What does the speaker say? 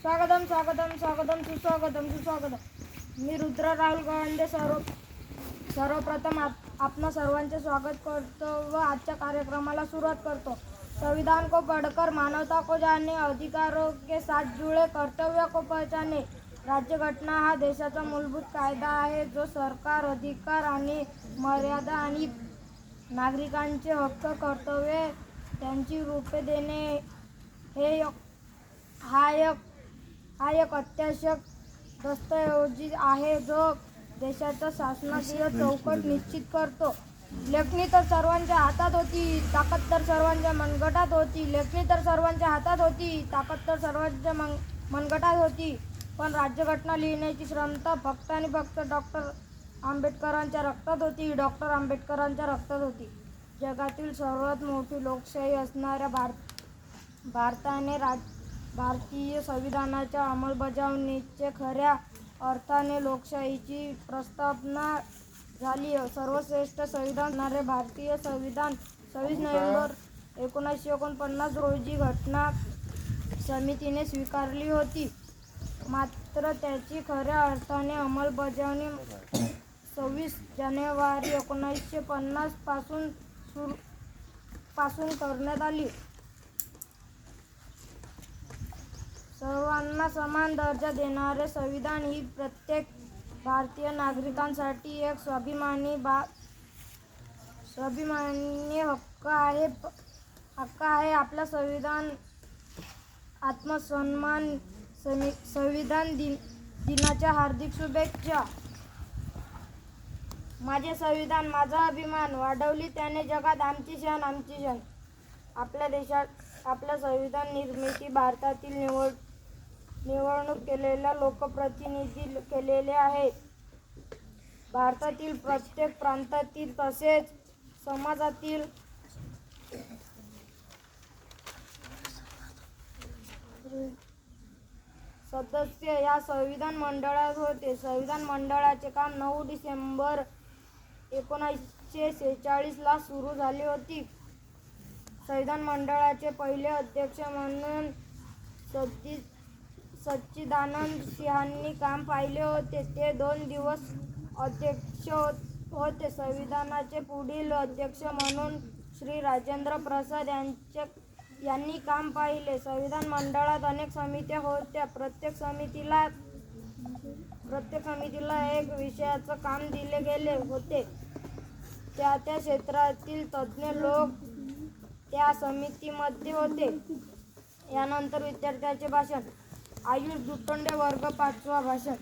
स्वागतम स्वागतम स्वागतम सुस्वागतम सुस्वागतम. मी रुद्र राहुल गवंडे सर्व सर्वप्रथम आप आपणा सर्वांचे स्वागत करतो व आजच्या कार्यक्रमाला सुरुवात करतो. संविधान को पढ़कर मानवता को जाने अधिकारों के साथ जुळे कर्तव्य को पहचाने. राज्यघटना हा देशाचा मूलभूत कायदा आहे जो सरकार अधिकार आणि मर्यादा आणि नागरिकांचे हक्क कर्तव्ये त्यांची रूपे देणे हे एक- हा एक हा एक अत्यावश्यक दस्तऐवजी आहे जो देशाचा शासनाकीय चौकट निश्चित करतो. लेखणी तर सर्वांच्या हातात होती ताकद तर सर्वांच्या मनगटात होती. लेखणी तर सर्वांच्या हातात होती ताकद तर सर्वांच्या मन मनगटात होती. पण राज्यघटना लिहिण्याची क्षमता फक्त आणि फक्त डॉक्टर आंबेडकरांच्या रक्तात होती. डॉक्टर आंबेडकरांच्या रक्तात होती. जगातील सर्वात मोठी लोकशाही असणाऱ्या भारत भारताने राज भारतीय संविधानाच्या अंमलबजावणीचे खऱ्या अर्थाने लोकशाहीची प्रस्थापना झाली. सर्वश्रेष्ठ संविधान असणारे भारतीय संविधान सव्वीस नोव्हेंबर एकोणीसशे एकोणपन्नास रोजी घटना समितीने स्वीकारली होती. मात्र त्याची खऱ्या अर्थाने अंमलबजावणी सव्वीस जानेवारी एकोणीसशे पन्नासपासून सुरू पासून करण्यात आली. सर्वांना समान दर्जा देणारे संविधान ही प्रत्येक भारतीय नागरिकांसाठी एक स्वाभिमानी बा स्वाभिमानी हक्क आहे. हक्क आहे आपला संविधान आत्मसन्मान सवि संविधान दिन दिनाच्या हार्दिक शुभेच्छा. माझे संविधान माझा अभिमान वाढवली त्याने जगात आमची शान आमची शान आपल्या देशात आपल्या संविधान निर्मिती भारतातील निवड निवडणूक केलेल्या लोकप्रतिनिधी केलेले आहेत भारतातील प्रत्येक प्रांतातील तसेच समाजातील सदस्य या संविधान मंडळात होते. संविधान मंडळाचे काम नऊ डिसेंबर एकोणीसशे सेहेचाळीसला सुरू झाली होती. संविधान मंडळाचे पहिले अध्यक्ष म्हणून सच्चि सच्चिदानंद सिंहांनी काम पाहिले होते. ते दोन दिवस अध्यक्ष होते. संविधानाचे पुढील अध्यक्ष म्हणून श्री राजेंद्र प्रसाद यांचे यांनी काम पाहिले. संविधान मंडळात अनेक समित्या होत्या. प्रत्येक समितीला प्रत्येक समितीला एक विषयाचं काम दिले गेले होते. त्या त्या क्षेत्रातील तज्ज्ञ लोक त्या समितीमध्ये होते. यानंतर विद्यार्थ्याचे भाषण. आयुष दुतोंडे वर्ग पाचवा भाषण.